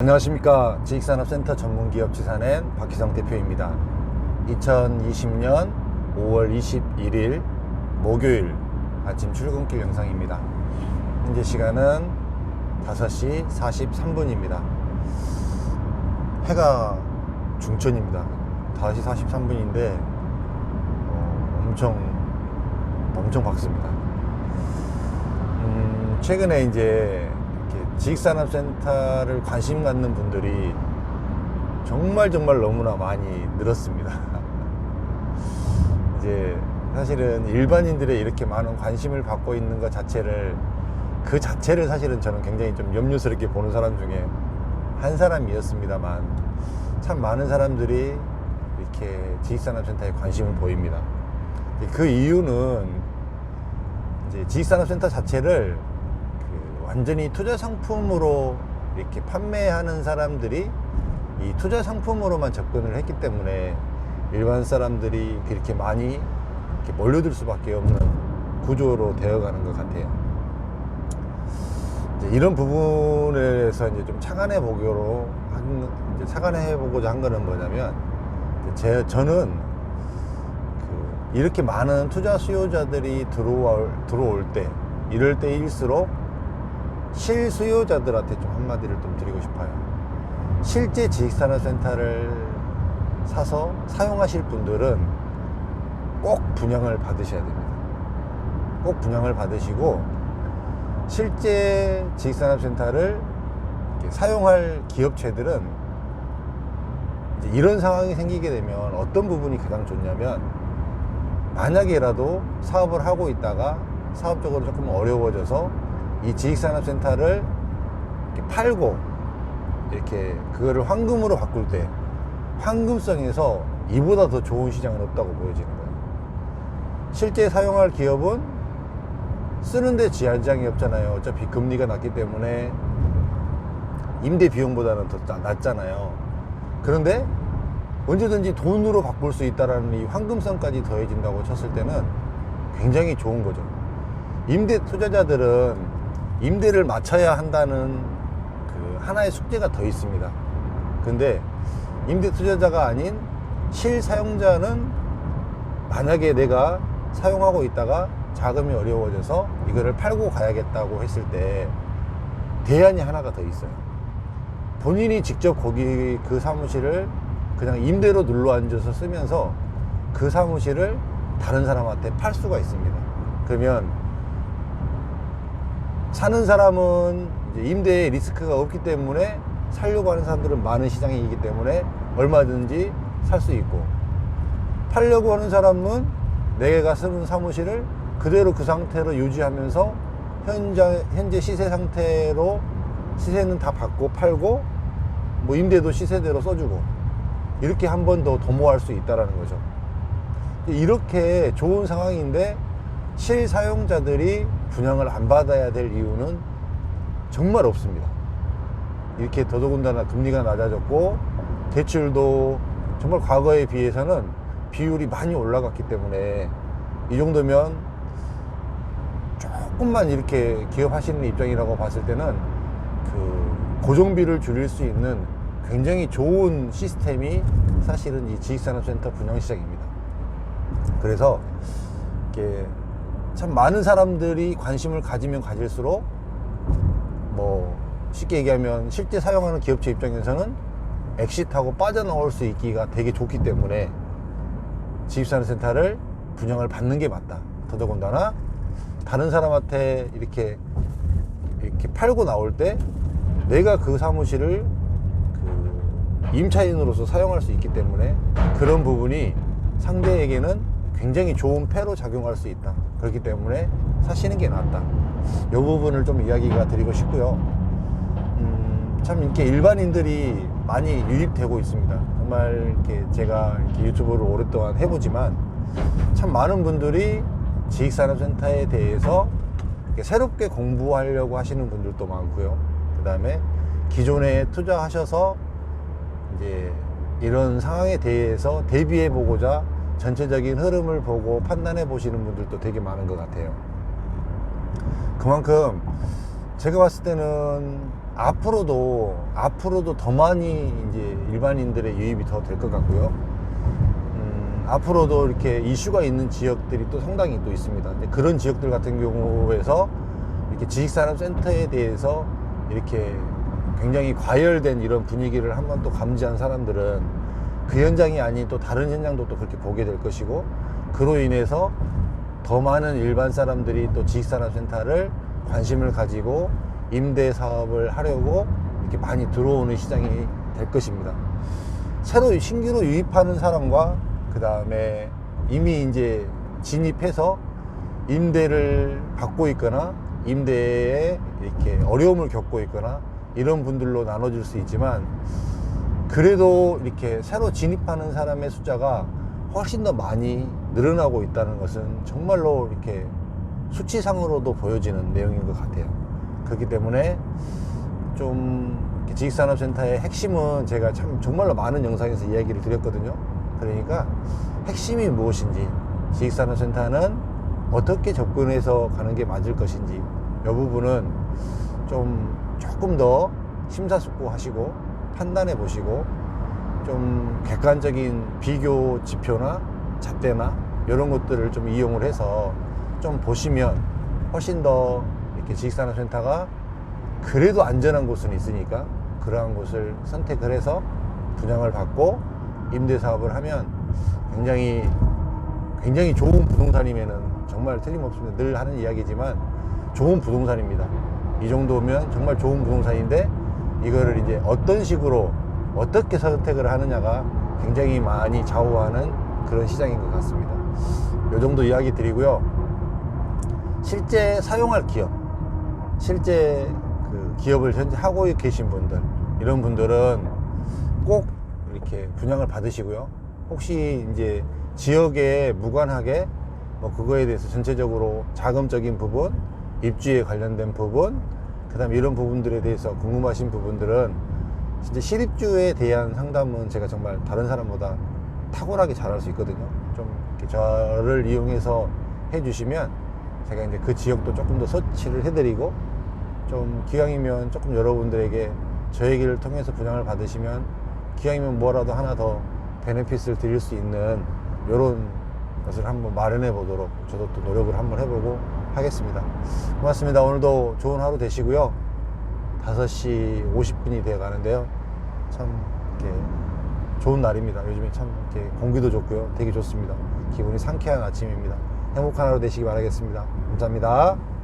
안녕하십니까. 지익산업센터 전문기업 지사낸 박희성 대표입니다. 2020년 5월 21일 목요일 아침 출근길 영상입니다. 현재 시간은 5시 43분입니다. 해가 중천입니다. 5시 43분인데 어, 엄청 엄청 밝습니다. 음, 최근에 이제 지식산업센터를 관심 갖는 분들이 정말 정말 너무나 많이 늘었습니다. 이제 사실은 일반인들의 이렇게 많은 관심을 받고 있는 것 자체를 그 자체를 사실은 저는 굉장히 좀 염려스럽게 보는 사람 중에 한 사람이었습니다만 참 많은 사람들이 이렇게 지식산업센터에 관심을 보입니다. 그 이유는 이제 지식산업센터 자체를 그 완전히 투자 상품으로 이렇게 판매하는 사람들이 이 투자 상품으로만 접근을 했기 때문에 일반 사람들이 그렇게 많이 이렇게 몰려들 수밖에 없는 구조로 되어가는 것 같아요. 이런 부분에서 이제 좀 착안해 보기로 한, 이제 착안해 보고자 한 거는 뭐냐면 제 저는 그 이렇게 많은 투자 수요자들이 들어올, 들어올 때 이럴 때일수록 실수요자들한테 좀 한마디를 좀 드리고 싶어요. 실제 지식산업센터를 사서 사용하실 분들은 꼭 분양을 받으셔야 됩니다. 꼭 분양을 받으시고 실제 지식산업센터를 사용할 기업체들은 이런 상황이 생기게 되면 어떤 부분이 가장 좋냐면 만약에라도 사업을 하고 있다가 사업적으로 조금 어려워져서 이 지식산업센터를 이렇게 팔고 이렇게 그거를 황금으로 바꿀 때 황금성에서 이보다 더 좋은 시장은 없다고 보여지는 거예요. 실제 사용할 기업은 쓰는데 지한장이 없잖아요. 어차피 금리가 낮기 때문에 임대 비용보다는 더 낮- 낮잖아요. 그런데 언제든지 돈으로 바꿀 수 있다라는 이 황금성까지 더해진다고 쳤을 때는 굉장히 좋은 거죠. 임대 투자자들은 임대를 맞춰야 한다는 그 하나의 숙제가 더 있습니다. 근데 임대 투자자가 아닌 실사용자는 만약에 내가 사용하고 있다가 자금이 어려워져서 이거를 팔고 가야겠다고 했을 때 대안이 하나가 더 있어요. 본인이 직접 거기 그 사무실을 그냥 임대로 눌러 앉아서 쓰면서 그 사무실을 다른 사람한테 팔 수가 있습니다. 그러면 사는 사람은 임대에 리스크가 없기 때문에 살려고 하는 사람들은 많은 시장이기 때문에 얼마든지 살 수 있고 팔려고 하는 사람은 내가 쓰는 사무실을 그대로 그 상태로 유지하면서 현장, 현재 시세 상태로 시세는 다 받고 팔고 뭐 임대도 시세대로 써주고 이렇게 한 번 더 도모할 수 있다라는 거죠. 이렇게 좋은 상황인데 실사용자들이 분양을 안 받아야 될 이유는 정말 없습니다. 이렇게 더더군다나 금리가 낮아졌고 대출도 정말 과거에 비해서는 비율이 많이 올라갔기 때문에 이 정도면 조금만 이렇게 기업하시는 입장이라고 봤을 때는 그 고정비를 줄일 수 있는 굉장히 좋은 시스템이 사실은 이 지식산업센터 분양시장입니다. 그래서 이렇게 참 많은 사람들이 관심을 가지면 가질수록 뭐 쉽게 얘기하면 실제 사용하는 기업체 입장에서는 엑시트하고 빠져나올 수 있기가 되게 좋기 때문에 지입산업센터를 분양을 받는 게 맞다. 더더군다나 다른 사람한테 이렇게 이렇게 팔고 나올 때 내가 그 사무실을 그 임차인으로서 사용할 수 있기 때문에 그런 부분이 상대에게는 굉장히 좋은 패로 작용할 수 있다. 그렇기 때문에 사시는 게 낫다. 이 부분을 좀 이야기가 드리고 싶고요. 음, 참 이렇게 일반인들이 많이 유입되고 있습니다. 정말 이렇게 제가 이렇게 유튜브를 오랫동안 해보지만 참 많은 분들이 지식산업센터에 대해서 이렇게 새롭게 공부하려고 하시는 분들도 많고요. 그 다음에 기존에 투자하셔서 이제 이런 상황에 대해서 대비해 보고자 전체적인 흐름을 보고 판단해 보시는 분들도 되게 많은 것 같아요. 그만큼 제가 봤을 때는 앞으로도 앞으로도 더 많이 이제 일반인들의 유입이 더 될 것 같고요. 음, 앞으로도 이렇게 이슈가 있는 지역들이 또 상당히 또 있습니다. 그런 지역들 같은 경우에서 이렇게 지식산업센터에 대해서 이렇게 굉장히 과열된 이런 분위기를 한번 또 감지한 사람들은 그 현장이 아닌 또 다른 현장도 또 그렇게 보게 될 것이고 그로 인해서 더 많은 일반 사람들이 또 지식산업센터를 관심을 가지고 임대 사업을 하려고 이렇게 많이 들어오는 시장이 될 것입니다. 새로 신규로 유입하는 사람과 그 다음에 이미 이제 진입해서 임대를 받고 있거나 임대에 이렇게 어려움을 겪고 있거나 이런 분들로 나눠질 수 있지만 그래도 이렇게 새로 진입하는 사람의 숫자가 훨씬 더 많이 늘어나고 있다는 것은 정말로 이렇게 수치상으로도 보여지는 내용인 것 같아요. 그렇기 때문에 좀 지식산업센터의 핵심은 제가 참 정말로 많은 영상에서 이야기를 드렸거든요. 그러니까 핵심이 무엇인지, 지식산업센터는 어떻게 접근해서 가는 게 맞을 것인지, 이 부분은 좀 조금 더 심사숙고하시고 판단해 보시고 좀 객관적인 비교 지표나 잣대나 이런 것들을 좀 이용을 해서 좀 보시면 훨씬 더 이렇게 지식산업센터가 그래도 안전한 곳은 있으니까 그러한 곳을 선택을 해서 분양을 받고 임대 사업을 하면 굉장히 굉장히 좋은 부동산이면은 정말 틀림없습니다. 늘 하는 이야기지만 좋은 부동산입니다. 이 정도면 정말 좋은 부동산인데 이거를 이제 어떤 식으로 어떻게 선택을 하느냐가 굉장히 많이 좌우하는 그런 시장인 것 같습니다. 이 정도 이야기 드리고요. 실제 사용할 기업, 실제 그 기업을 현재 하고 계신 분들, 이런 분들은 꼭 이렇게 분양을 받으시고요. 혹시 이제 지역에 무관하게 뭐 그거에 대해서 전체적으로 자금적인 부분, 입주에 관련된 부분, 그 다음에 이런 부분들에 대해서 궁금하신 부분들은 진짜 실입주에 대한 상담은 제가 정말 다른 사람보다 탁월하게 잘할 수 있거든요. 좀 저를 이용해서 해주시면 제가 이제 그 지역도 조금 더 서치를 해드리고 좀 기왕이면 조금 여러분들에게 저 얘기를 통해서 분양을 받으시면 기왕이면 뭐라도 하나 더 베네핏을 드릴 수 있는 이런 것을 한번 마련해 보도록 저도 또 노력을 한번 해보고 하겠습니다. 고맙습니다. 오늘도 좋은 하루 되시고요. 5시 50분이 되어 가는데요. 참 이렇게 좋은 날입니다. 요즘에 참 이렇게 공기도 좋고요. 되게 좋습니다. 기분이 상쾌한 아침입니다. 행복한 하루 되시기 바라겠습니다. 감사합니다.